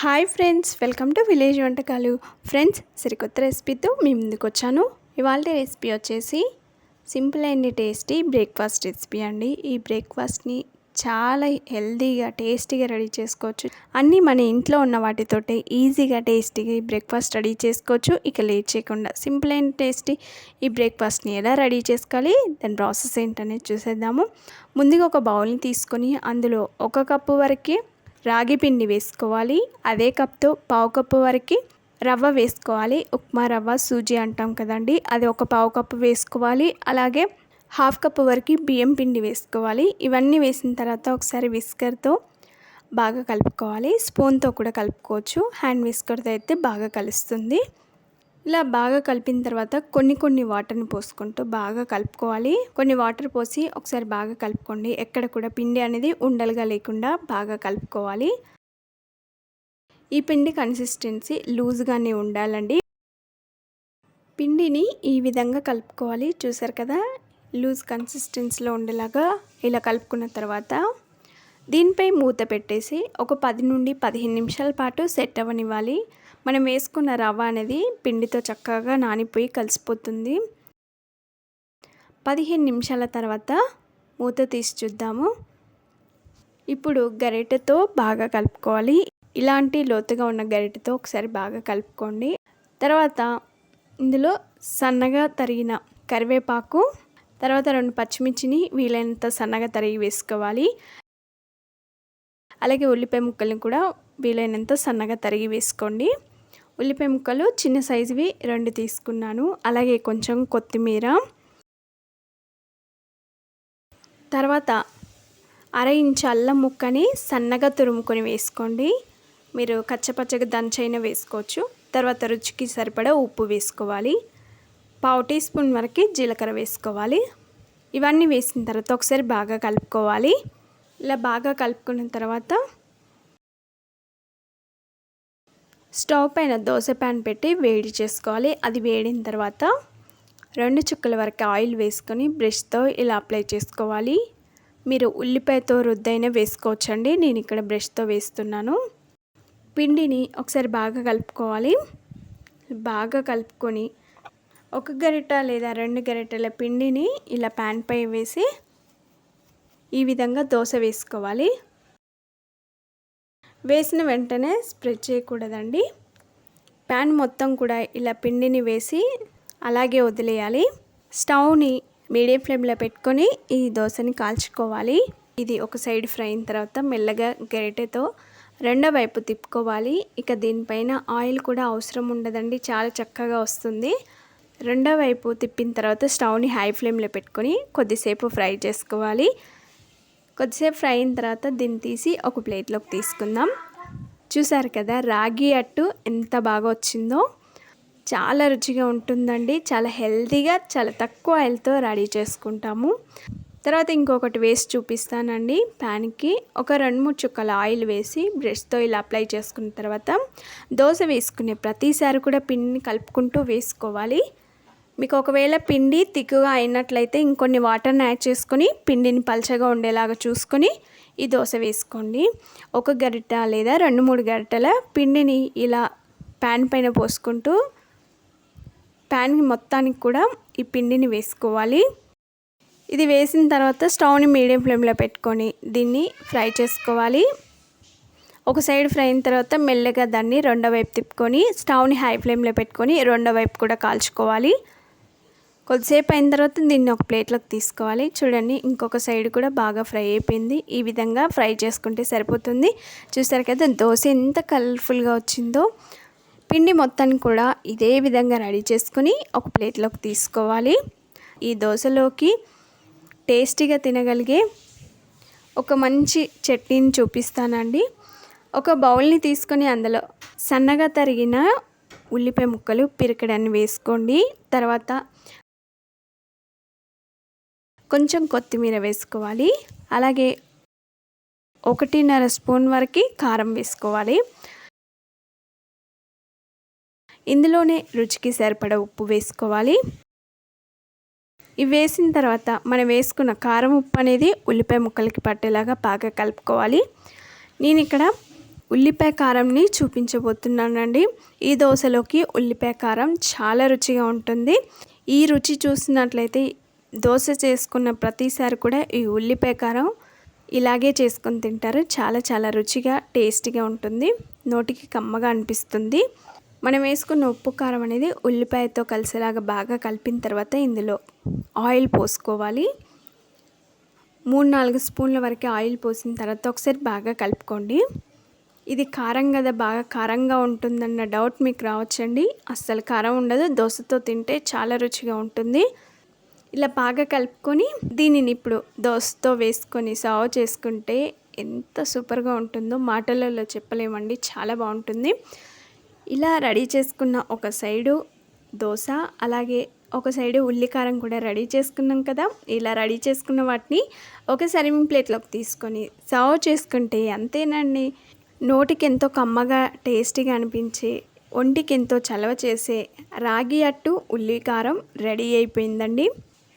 Hi friends welcome to village వంటకాలు. Friends సరికొత్త రెసిపీతో మీ ముందుకు వచ్చాను. ఇవాళ రెసిపీ వచ్చేసి simple and tasty breakfast recipe అండి. ఈ బ్రేక్ఫాస్ట్ని చాలా హెల్తీగా టేస్టీగా రెడీ చేసుకోవచ్చు. అన్నీ మన ఇంట్లో ఉన్న వాటితోటే ఈజీగా టేస్టీగా ఈ బ్రేక్ఫాస్ట్ రెడీ చేసుకోవచ్చు. ఇక లేట్ చేయకుండా సింపుల్ అండ్ టేస్టీ ఈ బ్రేక్ఫాస్ట్ని ఎలా రెడీ చేసుకోవాలి దాని ప్రాసెస్ ఏంటనేది చూసేద్దాము. ముందుగా ఒక బౌల్ని తీసుకొని అందులో ఒక కప్పు వరకు రాగి పిండి వేసుకోవాలి. అదే కప్తో పావు కప్పు వరకు రవ్వ వేసుకోవాలి. ఉప్మా రవ్వ సూజీ అంటాం కదండి. అది ఒక పావు కప్పు వేసుకోవాలి. అలాగే హాఫ్ కప్పు వరకు బియ్యం పిండి వేసుకోవాలి. ఇవన్నీ వేసిన తర్వాత ఒకసారి విస్కర్తో బాగా కలుపుకోవాలి. స్పూన్తో కూడా కలుపుకోవచ్చు. హ్యాండ్ విస్కర్తో అయితే బాగా కలుస్తుంది. ఇలా బాగా కలిపిన తర్వాత కొన్ని కొన్ని వాటర్ని పోసుకుంటూ బాగా కలుపుకోవాలి. కొన్ని వాటర్ పోసి ఒకసారి బాగా కలుపుకోండి. ఎక్కడ కూడా పిండి అనేది ఉండలుగా లేకుండా బాగా కలుపుకోవాలి. ఈ పిండి కన్సిస్టెన్సీ లూజ్గానే ఉండాలండి. పిండిని ఈ విధంగా కలుపుకోవాలి. చూసారు కదా? లూజ్ కన్సిస్టెన్సీలో ఉండేలాగా ఇలా కలుపుకున్న తర్వాత దీనిపై మూత పెట్టేసి ఒక పది నుండి పదిహేను నిమిషాల పాటు సెట్ అవ్వనివ్వాలి. మనం వేసుకున్న రవ్వ అనేది పిండితో చక్కగా నానిపోయి కలిసిపోతుంది. పదిహేను నిమిషాల తర్వాత మూత తీసి చూద్దాము. ఇప్పుడు గరిటెతో బాగా కలుపుకోవాలి. ఇలాంటి లోతుగా ఉన్న గరిటెతో ఒకసారి బాగా కలుపుకోండి. తర్వాత ఇందులో సన్నగా తరిగిన కరివేపాకు తర్వాత రెండు పచ్చిమిర్చిని వీలైనంత సన్నగా తరిగి వేసుకోవాలి. అలాగే ఉల్లిపాయ ముక్కల్ని కూడా వీలైనంత సన్నగా తరిగి వేసుకోండి. ఉల్లిపాయ ముక్కలు చిన్న సైజువి రెండు తీసుకున్నాను. అలాగే కొంచెం కొత్తిమీర. తర్వాత అర ఇంచు అల్లం ముక్కని సన్నగా తురుముకొని వేసుకోండి. మీరు కచ్చపచ్చగా దంచైన వేసుకోవచ్చు. తర్వాత రుచికి సరిపడా ఉప్పు వేసుకోవాలి. పావు టీ స్పూన్ వరకు జీలకర్ర వేసుకోవాలి. ఇవన్నీ వేసిన తర్వాత ఒకసారి బాగా కలుపుకోవాలి. ఇలా బాగా కలుపుకున్న తర్వాత స్టవ్ పైన దోశ ప్యాన్ పెట్టి వేడి చేసుకోవాలి. అది వేడిన తర్వాత రెండు చుక్కల వరకు ఆయిల్ వేసుకొని బ్రష్తో ఇలా అప్లై చేసుకోవాలి. మీరు ఉల్లిపాయతో రుద్దైనా వేసుకోవచ్చండి. నేను ఇక్కడ బ్రష్తో వేస్తున్నాను. పిండిని ఒకసారి బాగా కలుపుకోవాలి. బాగా కలుపుకొని ఒక గరిట లేదా రెండు గరిటెల పిండిని ఇలా ప్యాన్ పై వేసి ఈ విధంగా దోశ వేసుకోవాలి. వేసిన వెంటనే స్ప్రెడ్ చేయకూడదండి. ప్యాన్ మొత్తం కూడా ఇలా పిండిని వేసి అలాగే వదిలేయాలి. స్టవ్ని మీడియం ఫ్లేమ్లో పెట్టుకొని ఈ దోశని కాల్చుకోవాలి. ఇది ఒక సైడ్ ఫ్రై అయిన తర్వాత మెల్లగా గరిటెతో రెండో వైపు తిప్పుకోవాలి. ఇక దీనిపైన ఆయిల్ కూడా అవసరం ఉండదండి చాలా చక్కగా వస్తుంది. రెండో వైపు తిప్పిన తర్వాత స్టవ్ని హై ఫ్లేమ్లో పెట్టుకొని కొద్దిసేపు ఫ్రై చేసుకోవాలి. కొద్దిసేపు ఫ్రై అయిన తర్వాత దీన్ని తీసి ఒక ప్లేట్లోకి తీసుకుందాం. చూసారు కదా రాగి అట్టు ఎంత బాగా వచ్చిందో. చాలా రుచిగా ఉంటుందండి. చాలా హెల్తీగా చాలా తక్కువ ఆయిల్తో రెడీ చేసుకుంటాము. తర్వాత ఇంకొకటి వేసి చూపిస్తానండి. ప్యాన్కి ఒక రెండు మూడు చుక్కల ఆయిల్ వేసి బ్రష్తో ఇలా అప్లై చేసుకున్న తర్వాత దోశ వేసుకునే ప్రతిసారి కూడా పిండిని కలుపుకుంటూ వేసుకోవాలి. మీకు ఒకవేళ పిండి తిక్కుగా అయినట్లయితే ఇంకొన్ని వాటర్ని యాడ్ చేసుకొని పిండిని పల్చగా ఉండేలాగా చూసుకొని ఈ దోశ వేసుకోండి. ఒక గరిట లేదా రెండు మూడు గరిటెల పిండిని ఇలా ప్యాన్ పైన పోసుకుంటూ ప్యాన్ మొత్తానికి కూడా ఈ పిండిని వేసుకోవాలి. ఇది వేసిన తర్వాత స్టవ్ని మీడియం ఫ్లేమ్లో పెట్టుకొని దీన్ని ఫ్రై చేసుకోవాలి. ఒక సైడ్ ఫ్రై అయిన తర్వాత మెల్లగా దాన్ని రెండో వైపు తిప్పుకొని స్టవ్ని హై ఫ్లేమ్లో పెట్టుకొని రెండో వైపు కూడా కాల్చుకోవాలి. కొద్దిసేపు అయిన తర్వాత దీన్ని ఒక ప్లేట్లోకి తీసుకోవాలి. చూడండి ఇంకొక సైడ్ కూడా బాగా ఫ్రై అయిపోయింది. ఈ విధంగా ఫ్రై చేసుకుంటే సరిపోతుంది. చూసారు కదా దోశ ఎంత కలర్ఫుల్గా వచ్చిందో. పిండి మొత్తాన్ని కూడా ఇదే విధంగా రెడీ చేసుకుని ఒక ప్లేట్లోకి తీసుకోవాలి. ఈ దోశలోకి టేస్టీగా తినగలిగే ఒక మంచి చట్నీని చూపిస్తానండి. ఒక బౌల్ని తీసుకొని అందులో సన్నగా తరిగిన ఉల్లిపాయ ముక్కలు పిరికడాన్ని వేసుకోండి. తర్వాత కొంచెం కొత్తిమీర వేసుకోవాలి. అలాగే ఒకటిన్నర స్పూన్ వరకు కారం వేసుకోవాలి. ఇందులోనే రుచికి సరిపడ ఉప్పు వేసుకోవాలి. ఇవి వేసిన తర్వాత మనం వేసుకున్న కారం ఉప్పు అనేది ఉల్లిపాయ ముక్కలకి పట్టేలాగా బాగా కలుపుకోవాలి. నేను ఇక్కడ ఉల్లిపాయ కారంని చూపించబోతున్నానండి. ఈ దోశలోకి ఉల్లిపాయ కారం చాలా రుచిగా ఉంటుంది. ఈ రుచి చూసినట్లయితే దోశ చేసుకున్న ప్రతిసారి కూడా ఈ ఉల్లిపాయ కారం ఇలాగే చేసుకొని తింటారు. చాలా చాలా రుచిగా టేస్టీగా ఉంటుంది. నోటికి కమ్మగా అనిపిస్తుంది. మనం వేసుకున్న ఉప్పు కారం అనేది ఉల్లిపాయతో కలిసేలాగా బాగా కలిపిన తర్వాత ఇందులో ఆయిల్ పోసుకోవాలి. మూడు నాలుగు స్పూన్ల వరకు ఆయిల్ పోసిన తర్వాత ఒకసారి బాగా కలుపుకోండి. ఇది కారం కదా బాగా కారంగా ఉంటుందన్న డౌట్ మీకు రావచ్చండి. అస్సలు కారం ఉండదు. దోశతో తింటే చాలా రుచిగా ఉంటుంది. ఇలా బాగా కలుపుకొని దీనిని ఇప్పుడు దోశతో వేసుకొని సర్వ్ చేసుకుంటే ఎంత సూపర్గా ఉంటుందో మాటలలో చెప్పలేమండి చాలా బాగుంటుంది. ఇలా రెడీ చేసుకున్న ఒక సైడు దోశ అలాగే ఒక సైడు ఉల్లికారం కూడా రెడీ చేసుకున్నాం కదా. ఇలా రెడీ చేసుకున్న వాటిని ఒక సర్వింగ్ ప్లేట్లోకి తీసుకొని సర్వ్ చేసుకుంటే అంతేనండి. నోటికి ఎంతో కమ్మగా టేస్టీగా అనిపించే ఒంటికి ఎంతో చలవ చేసే రాగి అట్టు ఉల్లికారం రెడీ అయిపోయిందండి.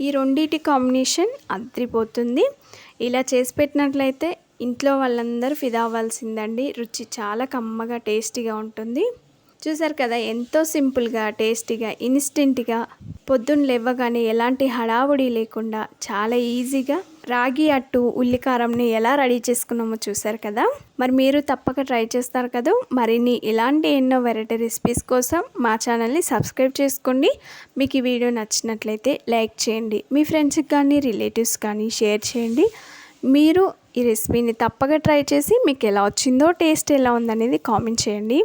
ఈ రెండింటి కాంబినేషన్ అద్రిపోతుంది. ఇలా చేసి పెట్టినట్లయితే ఇంట్లో వాళ్ళందరూ ఫిదా అవ్వాల్సిందండి రుచి చాలా కమ్మగా టేస్టీగా ఉంటుంది. చూసారు కదా ఎంతో సింపుల్గా టేస్టీగా ఇన్స్టెంట్గా పొద్దున్న లేవగానే ఎలాంటి హడావుడి లేకుండా చాలా ఈజీగా రాగి అట్టు ఉల్లికారంని ఎలా రెడీ చేసుకున్నామో చూసారు కదా? మరి మీరు తప్పక ట్రై చేస్తారు కదా? మరిన్ని ఇలాంటి ఎన్నో వెరైటీ రెసిపీస్ కోసం మా ఛానల్ని సబ్స్క్రైబ్ చేసుకోండి. మీకు ఈ వీడియో నచ్చినట్లయితే లైక్ చేయండి. మీ ఫ్రెండ్స్కి కానీ రిలేటివ్స్ కానీ షేర్ చేయండి. మీరు ఈ రెసిపీని తప్పక ట్రై చేసి మీకు ఎలా వచ్చిందో టేస్ట్ ఎలా ఉందనేది కామెంట్ చేయండి.